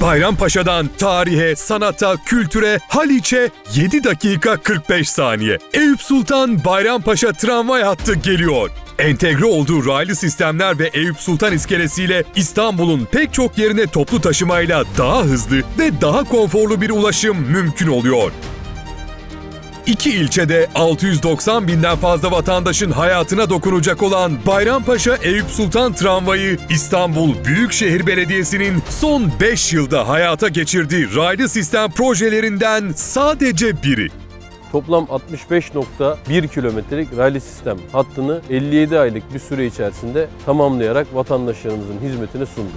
Bayrampaşa'dan tarihe, sanata, kültüre, Haliç'e 7 dakika 45 saniye. Eyüp Sultan Bayrampaşa tramvay hattı geliyor. Entegre olduğu raylı sistemler ve Eyüp Sultan iskelesiyle İstanbul'un pek çok yerine toplu taşımayla daha hızlı ve daha konforlu bir ulaşım mümkün oluyor. İki ilçede 690 binden fazla vatandaşın hayatına dokunacak olan Bayrampaşa Eyüp Sultan Tramvayı İstanbul Büyükşehir Belediyesi'nin son 5 yılda hayata geçirdiği raylı sistem projelerinden sadece biri. Toplam 65.1 kilometrelik raylı sistem hattını 57 aylık bir süre içerisinde tamamlayarak vatandaşlarımızın hizmetine sunduk.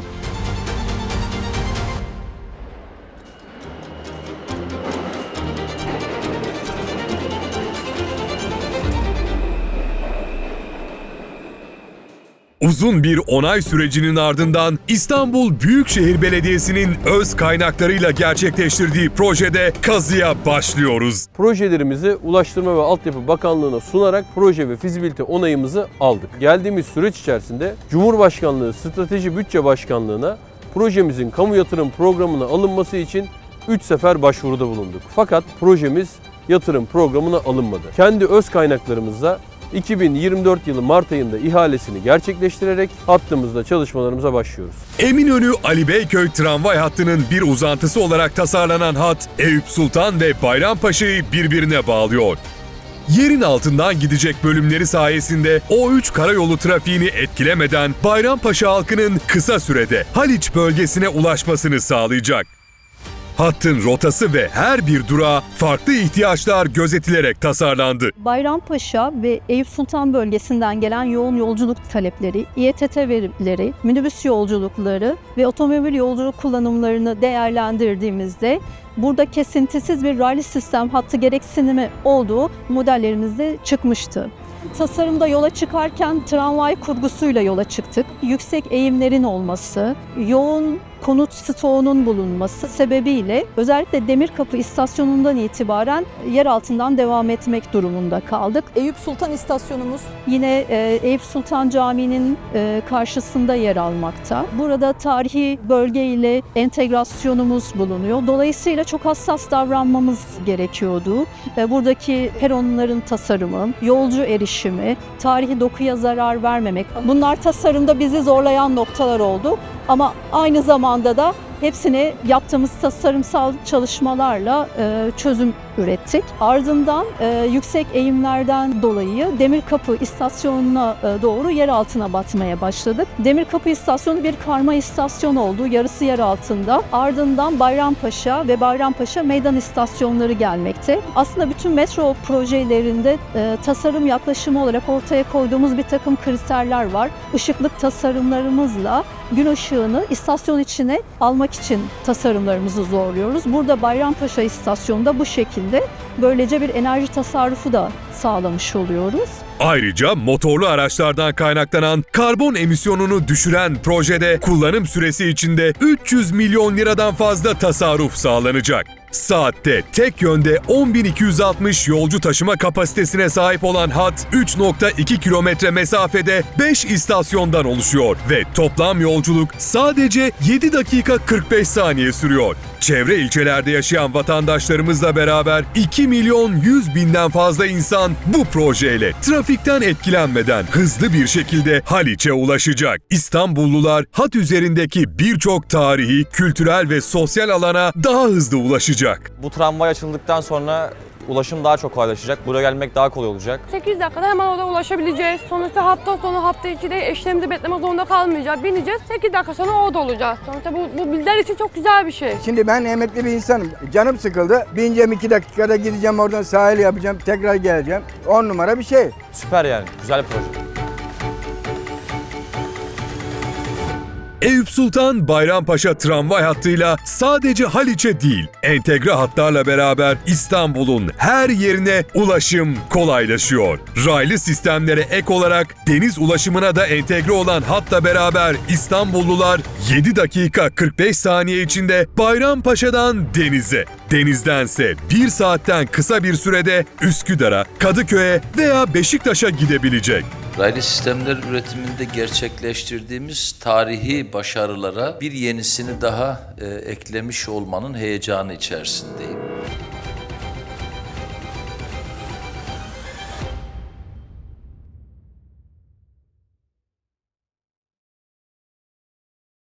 Uzun bir onay sürecinin ardından İstanbul Büyükşehir Belediyesi'nin öz kaynaklarıyla gerçekleştirdiği projede kazıya başlıyoruz. Projelerimizi Ulaştırma ve Altyapı Bakanlığı'na sunarak proje ve fizibilite onayımızı aldık. Geldiğimiz süreç içerisinde Cumhurbaşkanlığı Strateji Bütçe Başkanlığı'na projemizin kamu yatırım programına alınması için 3 sefer başvuruda bulunduk. Fakat projemiz yatırım programına alınmadı. Kendi öz kaynaklarımızla 2024 yılı Mart ayında ihalesini gerçekleştirerek hattımızda çalışmalarımıza başlıyoruz. Eminönü Ali Beyköy tramvay hattının bir uzantısı olarak tasarlanan hat Eyüp Sultan ve Bayrampaşa'yı birbirine bağlıyor. Yerin altından gidecek bölümleri sayesinde O3 karayolu trafiğini etkilemeden Bayrampaşa halkının kısa sürede Haliç bölgesine ulaşmasını sağlayacak. Hattın rotası ve her bir durağı farklı ihtiyaçlar gözetilerek tasarlandı. Bayrampaşa ve Eyüp Sultan bölgesinden gelen yoğun yolculuk talepleri, İETT verileri, minibüs yolculukları ve otomobil yolculuk kullanımlarını değerlendirdiğimizde burada kesintisiz bir raylı sistem hattı gereksinimi olduğu modellerimizde çıkmıştı. Tasarımda yola çıkarken tramvay kurgusuyla yola çıktık. Yüksek eğimlerin olması, yoğun konut stoğunun bulunması sebebiyle özellikle Demirkapı istasyonundan itibaren yer altından devam etmek durumunda kaldık. Eyüp Sultan istasyonumuz Yine e, Eyüp Sultan Camii'nin e, karşısında yer almakta. Burada tarihi bölge ile entegrasyonumuz bulunuyor. Dolayısıyla çok hassas davranmamız gerekiyordu. E, buradaki peronların tasarımı, yolcu erişimi, tarihi dokuya zarar vermemek. Bunlar tasarımda bizi zorlayan noktalar oldu. Ama aynı zamanda da hepsini yaptığımız tasarımsal çalışmalarla e, çözüm ürettik. Ardından e, yüksek eğimlerden dolayı Demirkapı istasyonuna e, doğru yer altına batmaya başladık. Demirkapı istasyonu bir karma istasyon oldu. Yarısı yer altında. Ardından Bayrampaşa ve Bayrampaşa meydan istasyonları gelmekte. Aslında bütün metro projelerinde e, tasarım yaklaşımı olarak ortaya koyduğumuz bir takım kriterler var. Işıklık tasarımlarımızla gün ışığını istasyon içine almak için tasarımlarımızı zorluyoruz. Burada Bayrampaşa istasyonunda bu şekilde böylece bir enerji tasarrufu da sağlamış oluyoruz. Ayrıca motorlu araçlardan kaynaklanan karbon emisyonunu düşüren projede kullanım süresi içinde 300 milyon liradan fazla tasarruf sağlanacak. Saatte tek yönde 10.260 yolcu taşıma kapasitesine sahip olan hat 3.2 kilometre mesafede 5 istasyondan oluşuyor ve toplam yolculuk sadece 7 dakika 45 saniye sürüyor. Çevre ilçelerde yaşayan vatandaşlarımızla beraber 2 milyon 100 binden fazla insan bu projeyle trafikten etkilenmeden hızlı bir şekilde Haliç'e ulaşacak. İstanbullular hat üzerindeki birçok tarihi, kültürel ve sosyal alana daha hızlı ulaşacak. Bu tramvay açıldıktan sonra ulaşım daha çok kolaylaşacak. Buraya gelmek daha kolay olacak. 8 dakikada hemen orada ulaşabileceğiz. Sonuçta hafta sonu hafta içi de eşlerimizi bekleme zorunda kalmayacağız. Bineceğiz 8 dakika sonra orada olacağız. Sonuçta bu, bu bizler için çok güzel bir şey. Şimdi ben emekli bir insanım. Canım sıkıldı. Bineceğim iki dakikada gideceğim oradan sahil yapacağım. Tekrar geleceğim. On numara bir şey. Süper yani. Güzel bir proje. Eyüp Sultan Bayrampaşa tramvay hattıyla sadece Haliç'e değil, entegre hatlarla beraber İstanbul'un her yerine ulaşım kolaylaşıyor. Raylı sistemlere ek olarak deniz ulaşımına da entegre olan hatla beraber İstanbullular 7 dakika 45 saniye içinde Bayrampaşa'dan denize, denizdense 1 saatten kısa bir sürede Üsküdar'a, Kadıköy'e veya Beşiktaş'a gidebilecek. Raylı sistemler üretiminde gerçekleştirdiğimiz tarihi başarılara bir yenisini daha e, eklemiş olmanın heyecanı içerisindeyim.